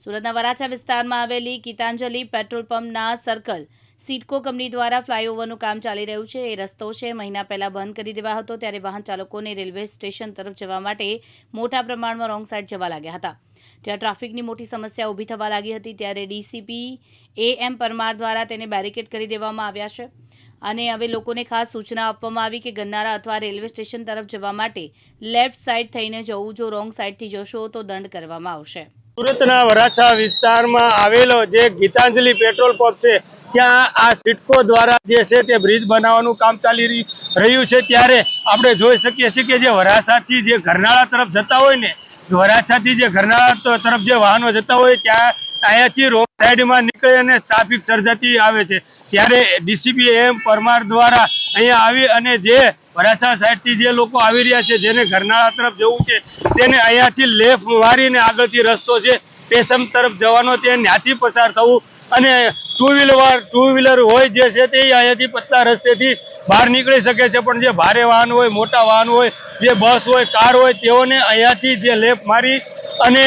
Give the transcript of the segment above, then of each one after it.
સુરતના વરાછા વિસ્તારમાં આવેલી ગીતાંજલિ પેટ્રોલ પંપના સર્કલ સિડકો કંપની દ્વારા ફ્લાયઓવરનું કામ ચાલી રહ્યું છે. એ રસ્તો છે, મહિના પહેલા બંધ કરી દેવા હતો, ત્યારે વાહન ચાલકોને રેલવે સ્ટેશન તરફ જવા માટે મોટા પ્રમાણમાં રોંગ સાઈડ જવા લાગ્યા હતા. ત્યાં ટ્રાફિકની મોટી સમસ્યા ઊભી થવા લાગી હતી, ત્યારે ડીસીપી એ એમ પરમાર દ્વારા તેને બેરિકેડ કરી દેવામાં આવ્યા છે. અને હવે લોકોને ખાસ સૂચના આપવામાં આવી કે ગન્નારા અથવા રેલવે સ્ટેશન તરફ જવા માટે લેફ્ટ સાઈડ થઈને જવું જો રોંગ સાઈડથી જશો તો દંડ કરવામાં આવશે. સુરતના વરાછા વિસ્તારમાં આવેલો જે ગીતાંજલિ પેટ્રોલ પંપ છે, ત્યાં આ સિટકો દ્વારા જે છે તે બ્રિજ બનાવવાનું કામ ચાલી રહી- રહ્યું છે. ત્યારે આપણે જોઈ શકીએ છીએ કે જે વરાછાથી જે ઘરનાળા તરફ જતા હોય ને, વરાછાથી જે ઘરનાળા તરફ જે વાહનો જતા હોય, ત્યાં અહીંયાથી રોડ સાઈડમાં નીકળી અને ટ્રાફિક સર્જાતી આવે છે. ત્યારે ડીસીપી એમ પરમાર દ્વારા અહીંયા આવી અને જે વરાછા સાઈડથી જે લોકો આવી રહ્યા છે, જેને ઘરનાળા તરફ જવું છે, તેને અહીંયાથી લેફ્ટ મારીને આગળથી રસ્તો છે, સ્ટેશન તરફ જવાનો, તે ત્યાંથી પસાર થવું અને ટુ વ્હીલર ટુ વ્હીલર હોય જે છે તે અહીંયાથી પતલા રસ્તેથી બહાર નીકળી શકે છે, પણ જે ભારે વાહન હોય, મોટા વાહન હોય, જે બસ હોય, કાર હોય, તેઓને અહીંયાથી જે લેફ્ટ મારી અને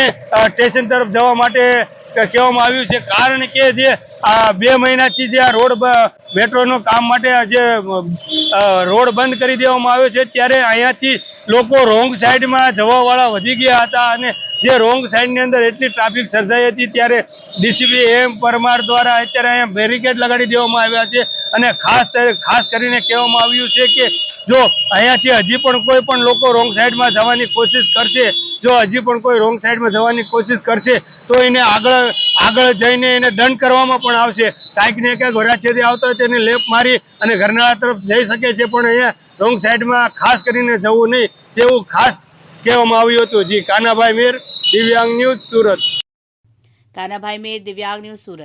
સ્ટેશન તરફ જવા માટે કહેવામાં આવ્યું છે, કારણ કે જે આ બે મહિનાથી જે આ રોડ બ- કામ માટે જે રોડ બંધ કરી દેવામાં આવ્યો છે, ત્યારે અહીંયાથી લોકો રોંગ સાઈડમાં જવાવાળા વધી ગયા હતા અને જે રોંગ સાઈડની અંદર એટલી ટ્રાફિક સર્જાઈ હતી, ત્યારે ડીસીપી એમ પરમાર દ્વારા અત્યારે અહીંયા બેરિકેડ લગાડી દેવામાં આવ્યા છે અને ખાસ ખાસ કરીને કહેવામાં આવ્યું છે કે જો અહીંયાથી હજી પણ કોઈ પણ લોકો રોંગ સાઈડમાં જવાની કોશિશ કરશે જો હજી પણ કોઈ રોંગ સાઈડમાં જવાની કોશિશ કરશે, તો એને આગળ આગળ જઈને એને દંડ કરવામાં પણ આવશે. કાંઈક ને ક્યાંક વરાછેથી આવતો હોય તેને લેપ મારી અને ઘરનાળા તરફ જઈ શકે છે, પણ અહીંયા રોંગ સાઈડમાં ખાસ કરીને જવું નહીં, તેવું ખાસ કહેવામાં આવ્યું હતું. જી, કાનાભાઈ મેર, દિવ્યાંગ ન્યૂઝ સુરત. કાનાભાઈ મેર, દિવ્યાંગ ન્યૂઝ સુરત.